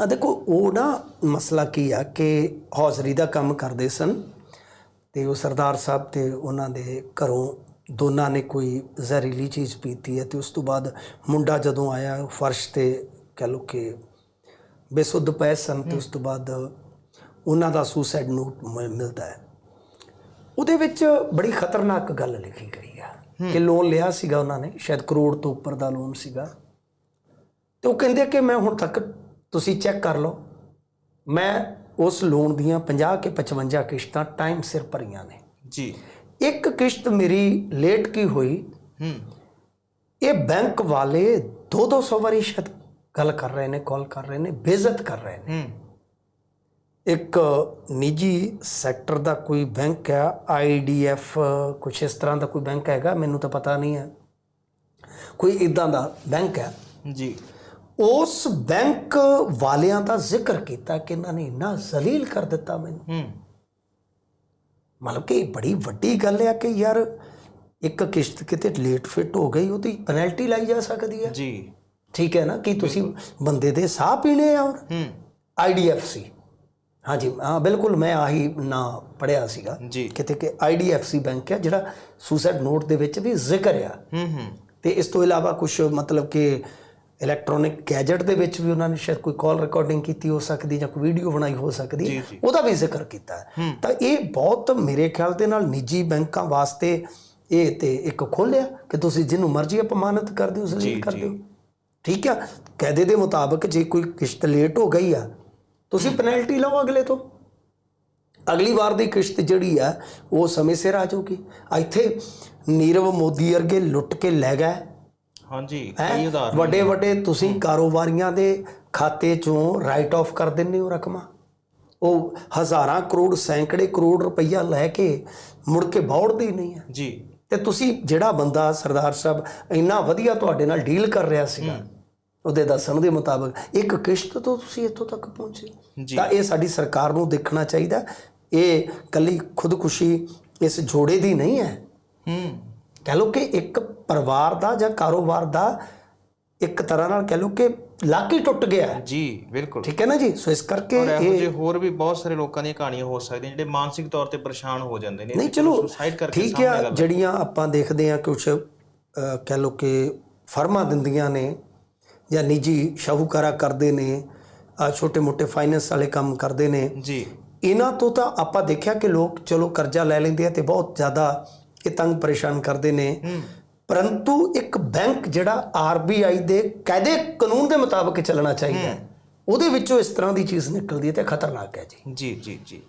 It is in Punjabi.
ਆ ਦੇਖੋ ਉਹ ਨਾ ਮਸਲਾ ਕੀ ਆ ਕਿ ਹੌਜ਼ਰੀ ਦਾ ਕੰਮ ਕਰਦੇ ਸਨ ਤੇ ਉਹ ਸਰਦਾਰ ਸਾਹਿਬ ਤੇ ਉਹਨਾਂ ਦੇ ਘਰੋਂ ਦੋਨਾਂ ਨੇ ਕੋਈ ਜ਼ਹਿਰੀਲੀ ਚੀਜ਼ ਪੀਤੀ ਹੈ ਤੇ ਉਸ ਤੋਂ ਬਾਅਦ ਮੁੰਡਾ ਜਦੋਂ ਆਇਆ ਫਰਸ਼ ਤੇ ਕਹ ਲੋ ਕਿ ਬੇਸੁੱਧ ਪਏ ਸਨ ਤੇ ਉਸ ਤੋਂ ਬਾਅਦ ਉਹਨਾਂ ਦਾ ਸੁਸਾਈਡ ਨੋਟ ਮਿਲਦਾ ਹੈ। ਉਹਦੇ ਵਿੱਚ ਬੜੀ ਖਤਰਨਾਕ ਗੱਲ ਲਿਖੀ ਗਈ ਆ ਕਿ ਲੋਨ ਲਿਆ ਸੀਗਾ ਉਹਨਾਂ ਨੇ ਸ਼ਾਇਦ ਕਰੋੜ ਤੋਂ ਉੱਪਰ ਦਾ ਲੋਨ ਸੀਗਾ। ਤੇ ਉਹ ਕਹਿੰਦੇ ਕਿ ਮੈਂ ਹੁਣ ਤੱਕ ਤੁਸੀਂ ਚੈੱਕ ਕਰ ਲਓ। ਮੈਂ ਉਸ ਲੋਨ ਦੀਆਂ 50 ਕੇ 55 ਕਿਸ਼ਤਾਂ ਟਾਈਮ ਸਿਰ ਭਰੀਆਂ ਨੇ। ਜੀ। ਇੱਕ ਕਿਸ਼ਤ ਮੇਰੀ ਲੇਟ ਕੀ ਹੋਈ? ਹੂੰ। ਇਹ ਬੈਂਕ ਵਾਲੇ 2-200 ਵਾਰੀ ਸ਼ਾਇਦ ਗੱਲ ਕਰ ਰਹੇ ਨੇ ਕਾਲ ਕਰ ਰਹੇ ਨੇ ਬੇਇੱਜ਼ਤ ਕਰ ਰਹੇ ਨੇ। ਹੂੰ। ਇੱਕ ਨਿੱਜੀ ਸੈਕਟਰ ਦਾ ਕੋਈ ਬੈਂਕ ਹੈ ਆਈਡੀਐਫ ਕੁਛ ਇਸ ਤਰ੍ਹਾਂ ਦਾ ਕੋਈ ਬੈਂਕ ਹੈਗਾ ਮੈਨੂੰ ਤਾਂ ਪਤਾ ਨਹੀਂ ਹੈ। ਕੋਈ ਇਦਾਂ ਦਾ ਬੈਂਕ ਹੈ। ਜੀ। ਉਸ ਬੈਂਕ ਵਾਲਿਆਂ ਦਾ ਜ਼ਿਕਰ ਕੀਤਾ ਕਿ ਇਹਨਾਂ ਨੇ ਇੰਨਾ ਜ਼ਲੀਲ ਕਰ ਦਿੱਤਾ ਮੈਨੂੰ। ਹੂੰ। ਮਤਲਬ ਕਿ ਬੜੀ ਵੱਡੀ ਗੱਲ ਹੈ ਕਿ ਯਾਰ ਇੱਕ ਕਿਸ਼ਤ ਕਿਤੇ ਲੇਟ ਫਿਟ ਹੋ ਗਈ ਉਹਦੀ ਪੈਨਲਟੀ ਲਾਈ ਜਾ ਸਕਦੀ ਹੈ ਜੀ। ਠੀਕ ਹੈ ਨਾ? ਕਿ ਤੁਸੀਂ ਬੰਦੇ ਦੇ ਸਾਹ ਪੀਣੇ ਆ ਔਰ ਹੂੰ। ਆਈਡੀਐਫਸੀ ਹਾਂਜੀ ਹਾਂ ਬਿਲਕੁਲ ਮੈਂ ਆਹੀ ਨਾ ਪੜਿਆ ਸੀਗਾ। ਕਿਤੇ ਕਿ ਆਈਡੀਐਫਸੀ ਬੈਂਕ ਹੈ ਜਿਹੜਾ ਸੁਸਾਈਡ ਨੋਟ ਦੇ ਵਿੱਚ ਵੀ ਜ਼ਿਕਰ ਆ। ਹੂੰ ਹੂੰ। ਤੇ ਇਸ ਤੋਂ ਇਲਾਵਾ ਕੁਝ ਮਤਲਬ ਕਿ ਇਲੈਕਟ੍ਰੋਨਿਕ ਗੈਜਟ ਦੇ ਵਿੱਚ ਵੀ ਉਹਨਾਂ ਨੇ ਸ਼ਾਇਦ ਕੋਈ ਕਾਲ ਰਿਕਾਰਡਿੰਗ ਕੀਤੀ ਹੋ ਸਕਦੀ ਜਾਂ ਕੋਈ ਵੀਡੀਓ ਬਣਾਈ ਹੋ ਸਕਦੀ ਹੈ। ਉਹਦਾ ਵੀ ਜ਼ਿਕਰ ਕੀਤਾ। ਹੈ। ਤਾਂ ਇਹ ਬਹੁਤ ਮੇਰੇ ਖਿਆਲ ਦੇ ਨਾਲ ਨਿੱਜੀ ਬੈਂਕਾਂ ਵਾਸਤੇ ਇਹ ਤੇ ਇੱਕ ਖੋਲਿਆ ਕਿ ਤੁਸੀਂ ਜਿਹਨੂੰ ਮਰਜ਼ੀ ਅਪਮਾਨਿਤ ਕਰ ਦਿਓ ਜ਼ਲੀਲ ਕਰ ਦਿਓ। ਠੀਕ ਆ? ਕਾਇਦੇ ਦੇ ਮੁਤਾਬਕ ਜੇ ਕੋਈ ਕਿਸ਼ਤ ਲੇਟ ਹੋ ਗਈ ਆ ਤੁਸੀਂ ਪੈਨਲਟੀ ਲਓ ਅਗਲੇ ਤੋਂ। ਅਗਲੀ ਵਾਰ ਦੀ ਕਿਸ਼ਤ ਜਿਹੜੀ ਆ ਉਹ ਸਮੇਂ ਸਿਰ ਆ ਜਾਊਗੀ। ਇੱਥੇ ਨੀਰਵ ਮੋਦੀ ਵਰਗੇ ਲੁੱਟ ਕੇ ਲੈ ਗਏ। ਹਾਂਜੀ? ਕਈ ਉਦਾਹਰਨ ਵੱਡੇ ਵੱਡੇ ਤੁਸੀਂ ਕਾਰੋਬਾਰੀਆਂ ਦੇ ਖਾਤੇ ਚੋਂ ਰਾਈਟ ਆਫ ਕਰ ਦਿੰਦੇ ਹੋ ਰਕਮਾਂ। ਉਹ ਹਜ਼ਾਰਾਂ ਕਰੋੜ ਸੈਂਕੜੇ ਕਰੋੜ ਰੁਪਈਆ ਲੈ ਕੇ ਮੁੜ ਕੇ ਬੌੜਦੇ ਹੀ ਨਹੀਂ ਹੈ ਜੀ। ਤੇ ਤੁਸੀਂ ਜਿਹੜਾ ਬੰਦਾ ਸਰਦਾਰ ਸਾਹਿਬ ਇੰਨਾ ਵਧੀਆ ਤੁਹਾਡੇ ਨਾਲ ਡੀਲ ਕਰ ਰਿਹਾ ਸੀਗਾ ਉਹਦੇ ਦੱਸਣ ਦੇ ਮੁਤਾਬਕ ਇੱਕ ਕਿਸ਼ਤ ਤੋਂ ਤੁਸੀਂ ਇੱਥੋਂ ਤੱਕ ਪਹੁੰਚੇ। ਤਾਂ ਇਹ ਸਾਡੀ ਸਰਕਾਰ ਨੂੰ ਦੇਖਣਾ ਚਾਹੀਦਾ। ਇਹ ਕੱਲੀ ਖੁਦਕੁਸ਼ੀ ਇਸ ਜੋੜੇ ਦੀ ਨਹੀਂ ਹੈ। ਹੂੰ। ਕਹਿ ਲਓ ਕਿ ਇੱਕ ਪਰਿਵਾਰ ਦਾ ਜਾਂ ਕਾਰੋਬਾਰ ਦਾ ਇੱਕ ਤਰ੍ਹਾਂ ਨਾਲ ਕਹਿ ਲਓ ਕਿ ਲੱਕ ਹੀ ਟੁੱਟ ਗਿਆ ਹੈ। ਜੀ ਬਿਲਕੁਲ। ਠੀਕ ਹੈ ਨਾ ਜੀ? ਸੋ ਇਸ ਕਰਕੇ ਇਹੋ ਇਹ ਜਿਹੇ ਹੋਰ ਵੀ ਬਹੁਤ ਸਾਰੇ ਲੋਕਾਂ ਦੀਆਂ ਕਹਾਣੀਆਂ ਹੋ ਸਕਦੀਆਂ ਜਿਹੜੇ ਮਾਨਸਿਕ ਤੌਰ ਤੇ ਪਰੇਸ਼ਾਨ ਹੋ ਜਾਂਦੇ ਨੇ। ਨਹੀਂ ਚਲੋ ਸੁਸਾਈਡ ਕਰਕੇ ਠੀਕ ਗੱਲ। ਜਿਹੜੀਆਂ ਆਪਾਂ ਦੇਖਦੇ ਆ ਕੁਝ ਕਹਿ ਲਓ ਕਿ ਫਰਮਾਂ ਦਿੰਦੀਆਂ ਨੇ ਜਾਂ ਨਿੱਜੀ ਸ਼ਾਹੂਕਾਰਾ ਕਰਦੇ ਨੇ ਆ ਛੋਟੇ ਮੋਟੇ ਫਾਈਨੈਂਸ ਵਾਲੇ ਕੰਮ ਕਰਦੇ ਨੇ। ਜੀ। ਇਹਨਾਂ ਤੋਂ ਤਾਂ ਆਪਾਂ ਦੇਖਿਆ ਕਿ ਲੋਕ ਚਲੋ ਕਰਜ਼ਾ ਲੈ ਲੈਂਦੇ ਆ ਤੇ ਬਹੁਤ ਜ਼ਿਆਦਾ ਇਹ ਤੰਗ ਪਰੇਸ਼ਾਨ ਕਰਦੇ ਨੇ। ਪਰੰਤੂ ਇੱਕ ਬੈਂਕ ਜਿਹੜਾ ਆਰਬੀਆਈ ਦੇ ਕਾਇਦੇ ਕਾਨੂੰਨ ਦੇ ਮੁਤਾਬਕ ਚੱਲਣਾ ਚਾਹੀਦਾ ਉਹਦੇ ਵਿੱਚੋਂ ਇਸ ਤਰ੍ਹਾਂ ਦੀ ਚੀਜ਼ ਨਿਕਲਦੀ ਹੈ ਤੇ ਖਤਰਨਾਕ ਹੈ ਜੀ। ਜੀ ਜੀ ਜੀ